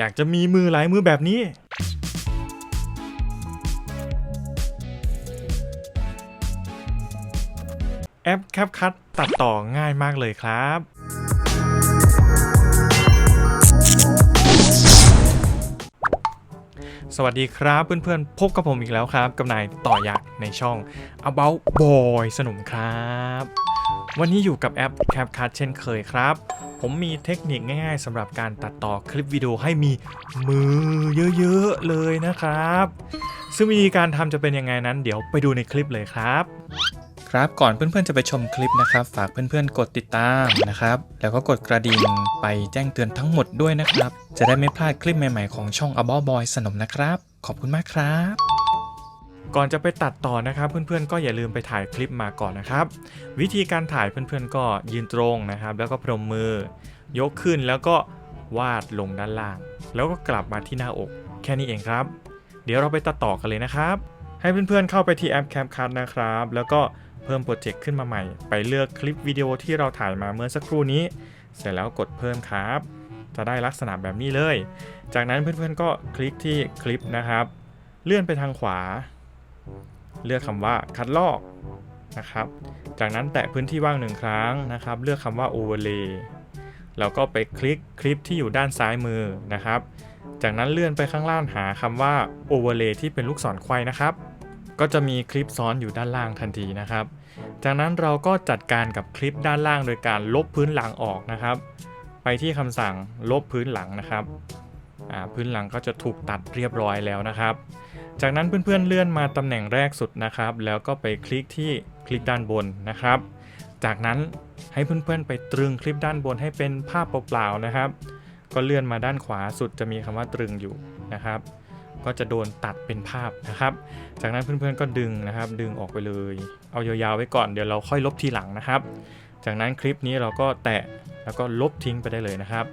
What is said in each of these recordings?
อยากจะมีมือหลายมือแบบนี้ แอป CapCut ตัดต่อง่ายมากเลยครับสวัสดีครับเพื่อนๆ พบกับผมอีกแล้วครับ กับนายต่อยักษ์ในช่อง About Boy สนุมครับ วันนี้อยู่กับแอป CapCut เช่นเคยครับ ผมมีเทคนิคง่ายๆสำหรับการตัดต่อคลิปวิดีโอให้มีมือเยอะๆเลยนะครับ ซึ่งวิธีการทำจะเป็นยังไงนั้น เดี๋ยวไปดูในคลิปเลยครับครับก่อนเพื่อนๆจะไปชมคลิปนะครับ ฝากเพื่อนๆกดติดตามนะครับ แล้วก็กดกระดิ่งไปแจ้งเตือนทั้งหมดด้วยนะครับ จะได้ไม่พลาดคลิปใหม่ๆของช่อง About Boy สนมนะครับ ขอบคุณมากครับ ก่อนจะไปตัดต่อนะครับเพื่อนๆ ก็อย่าลืมไปถ่ายคลิปมาก่อนนะครับ วิธีการถ่ายเพื่อนๆ ก็ยืนตรงนะครับ แล้วก็พนมมือ ยกขึ้นแล้วก็วาดลงด้านล่าง แล้วก็กลับมาที่หน้าอกแค่นี้เองครับ เดี๋ยวเราไปตัดต่อกันเลยนะครับ ให้เพื่อนๆ เข้าไปที่แอป CapCut นะครับ แล้วก็เพิ่มโปรเจกต์ขึ้นมาใหม่ ไปเลือกคลิปวิดีโอที่เราถ่ายมาเมื่อสักครู่นี้ เสร็จแล้วกดเพิ่มครับ จะได้ลักษณะแบบนี้เลย จากนั้นเพื่อนๆ ก็คลิกที่คลิปนะครับ เลื่อนไปทางขวา เลือกคำว่าคัดลอกนะครับ จากนั้นแตะพื้นที่ว่างหนึ่งครั้งนะครับ เลือกคำว่า overlay แล้วก็ไปคลิกคลิปที่อยู่ด้านซ้ายมือนะครับ จากนั้นเลื่อนไปข้างล่างหาคำว่า overlay ที่เป็นลูกศรไขว้นะครับ ก็จะมีคลิปซ้อนอยู่ด้านล่างทันทีนะครับ จากนั้นเราก็จัดการกับคลิปด้านล่างโดยการลบพื้นหลังออกนะครับ ไปที่คำสั่งลบพื้นหลังนะครับ พื้นหลังก็จะถูกตัดเรียบร้อยแล้วนะครับ จากนั้นเพื่อนๆเลื่อนมาตำแหน่งแรกสุดนะครับ แล้วก็ไปคลิกที่คลิปด้านบนนะครับ จากนั้นให้เพื่อนๆไปตรึงคลิปด้านบนให้เป็นภาพเปล่าๆนะครับ ก็เลื่อนมาด้านขวาสุดจะมีคำว่าตรึงอยู่นะครับ ก็จะโดนตัดเป็นภาพนะครับ จากนั้นเพื่อนๆก็ดึงนะครับ ดึงออกไปเลย เอายาวๆไว้ก่อนเดี๋ยวเราค่อยลบทีหลังนะครับ จากนั้นคลิปนี้เราก็แตะแล้วก็ลบทิ้งไปได้เลยนะครับ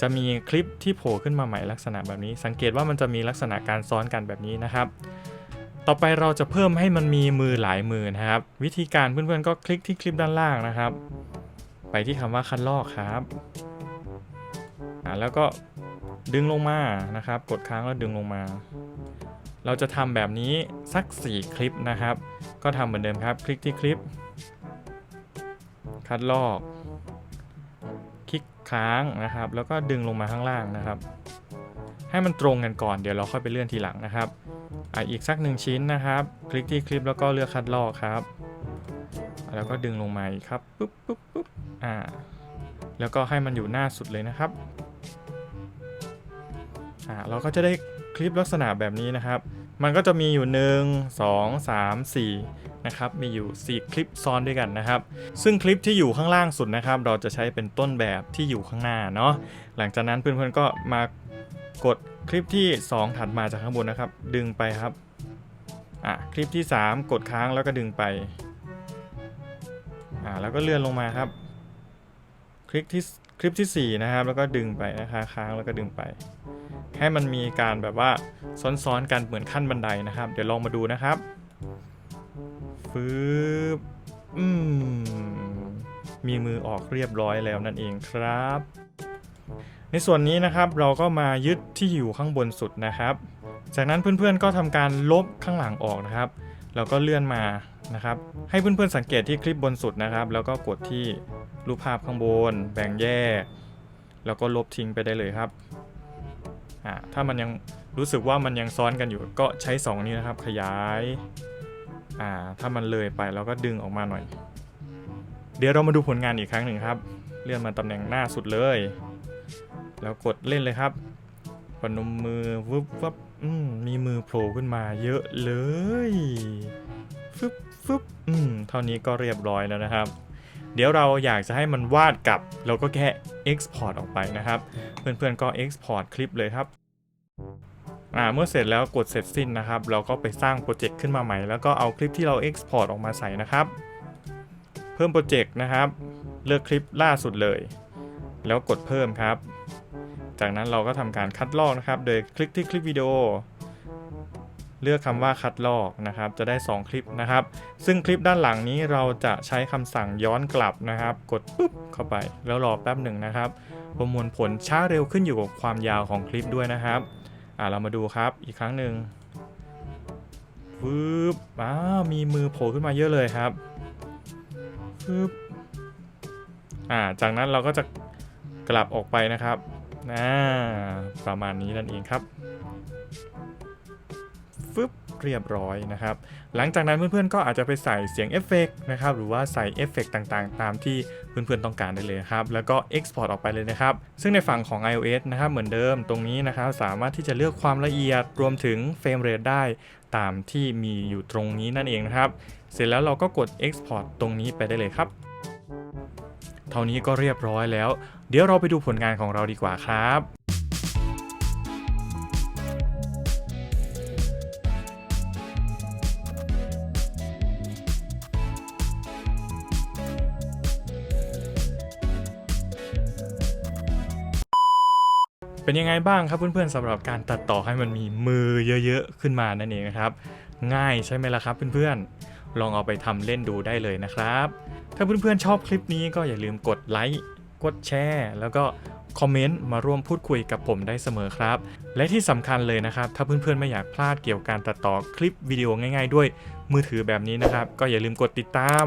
จะมีคลิปที่โผล่ขึ้นมาใหม่ลักษณะแบบนี้ สังเกตว่ามันจะมีลักษณะการซ้อนกันแบบนี้นะครับ ต่อไปเราจะเพิ่มให้มันมีมือหลายมือนะครับ วิธีการเพื่อนๆก็คลิกที่คลิปด้านล่างนะครับ ไปที่คำว่าคัดลอกครับอ่าแล้วก็ดึงลงมานะครับ กดค้างแล้วดึงลงมา เราจะทำแบบนี้สัก 4 คลิปนะครับ ก็ทำเหมือนเดิมครับ คลิกที่คลิป คัดลอก ค้างนะครับ แล้วก็ดึงลงมาข้างล่างนะครับ ให้มันตรงกันก่อนเดี๋ยวเราค่อยไปเลื่อนทีหลังนะครับอะอีกสักหนึ่งชิ้นนะครับ คลิกที่คลิปแล้วก็เลือกคัดลอกครับ แล้วก็ดึงลงมาอีกครับปุ๊บปุ๊บปุ๊บอ่าแล้วก็ให้มันอยู่หน้าสุดเลยนะครับอ่าเราก็จะได้คลิปลักษณะแบบนี้นะครับ มันก็จะมีอยู่ 1 2 3 4 นะครับมีอยู่ 4 คลิปซ้อนด้วยกันนะครับ ซึ่งคลิปที่อยู่ข้างล่างสุดนะครับ เราจะใช้เป็นต้นแบบที่อยู่ข้างหน้าเนาะหลังจากนั้นเพื่อนๆก็มากดคลิปที่ 2 ถัดมาจากข้างบนนะครับ ดึงไปครับอะคลิปที่ 3 กดค้างแล้วก็ดึงไปอ่าแล้วก็เลื่อนลงมาครับ คลิปที่คลิปที่ 4 นะครับ แล้วก็ดึงไปนะคะค้างแล้วก็ดึงไป ให้มันมีการแบบว่าซ้อนๆกันเหมือนขั้นบันไดนะครับ เดี๋ยวลองมาดูนะครับ ฟืบอืม มีมือออกเรียบร้อยแล้วนั่นเองครับ ในส่วนนี้นะครับเราก็มายึดที่อยู่ข้างบนสุดนะครับ จากนั้นเพื่อนๆก็ทำการลบข้างหลังออกนะครับ แล้วก็เลื่อนมานะครับ ให้เพื่อนๆสังเกตที่คลิปบนสุดนะครับ แล้วก็กดที่รูปภาพข้างบน แบ่งแยก แล้วก็ลบทิ้งไปได้เลยครับอ่าถ้ามันยังรู้สึกว่ามันยังซ้อนกันอยู่ก็ใช้ 2 นี้นะครับ ขยาย อ่า ถ้ามันเลยไปเราก็ดึงออกมาหน่อย เดี๋ยวเรามาดูผลงานอีกครั้งหนึ่งครับ เลื่อนมาตำแหน่งหน้าสุดเลย แล้วกดเล่นเลยครับปนมมือวึบวับอืมมีมือโผล่ขึ้นมาเยอะเลยฟึบฟึบอืมเท่านี้ก็เรียบร้อยแล้วนะครับ เดี๋ยวเราอยากจะให้มันวาดกลับ เราก็แค่ export ออกไปนะครับ เพื่อนๆก็ export คลิปเลยครับ อ่าเมื่อเสร็จแล้วกดเสร็จสิ้นนะครับ เราก็ไปสร้างโปรเจกต์ขึ้นมาใหม่ แล้วก็เอาคลิปที่เรา export ออกมาใส่นะครับ เพิ่มโปรเจกต์นะครับ เลือกคลิปล่าสุดเลย แล้วกดเพิ่มครับ จากนั้นเราก็ทำการคัดลอกนะครับ โดยคลิกที่คลิปวิดีโอเลือกคำว่าคัดลอกนะครับ จะได้ 2 คลิปนะครับ ซึ่งคลิปด้านหลังนี้เราจะใช้คำสั่งย้อนกลับนะครับ กดปุ๊บเข้าไป แล้วรอแป๊บหนึ่งนะครับ ประมวลผลช้าเร็วขึ้นอยู่กับความยาวของคลิปด้วยนะครับ อ่าเรามาดูครับอีกครั้งหนึ่งฟึบอ้ามีมือโผล่ขึ้นมาเยอะเลยครับฟึบอ่าจากนั้นเราก็จะกลับออกไปนะครับอ่าประมาณนี้นั่นเองครับฟึบ เรียบร้อยนะครับ หลังจากนั้นเพื่อนๆก็อาจจะไปใส่เสียงเอฟเฟกต์นะครับหรือว่าใส่เอฟเฟกต์ต่างๆ ตามที่เพื่อนๆต้องการได้เลยครับ แล้วก็ Export ออกไปเลยนะครับ ซึ่งในฝั่งของ iOS นะครับเหมือนเดิมตรงนี้นะครับสามารถที่จะเลือกความละเอียดรวมถึงเฟรมเรทได้ตามที่มีอยู่ตรงนี้นั่นเองนะครับ เสร็จแล้วเราก็กด Export ตรงนี้ไปได้เลยครับ เท่านี้ก็เรียบร้อยแล้ว เดี๋ยวเราไปดูผลงานของเราดีกว่าครับ เป็นยังไงบ้างครับเพื่อนๆสำหรับการตัดต่อให้มันมีมือเยอะๆขึ้นมานั่นเองนะครับ ง่ายใช่ไหมล่ะครับเพื่อนๆ ลองเอาไปทำเล่นดูได้เลยนะครับ ถ้าเพื่อนๆชอบคลิปนี้ก็อย่าลืมกดไลค์กดแชร์แล้วก็คอมเมนต์มาร่วมพูดคุยกับผมได้เสมอครับ และที่สำคัญเลยนะครับ ถ้าเพื่อนๆไม่อยากพลาดเกี่ยวกับการตัดต่อคลิปวิดีโอง่าย ๆ ด้วยมือถือแบบนี้นะครับ ก็อย่าลืมกดติดตาม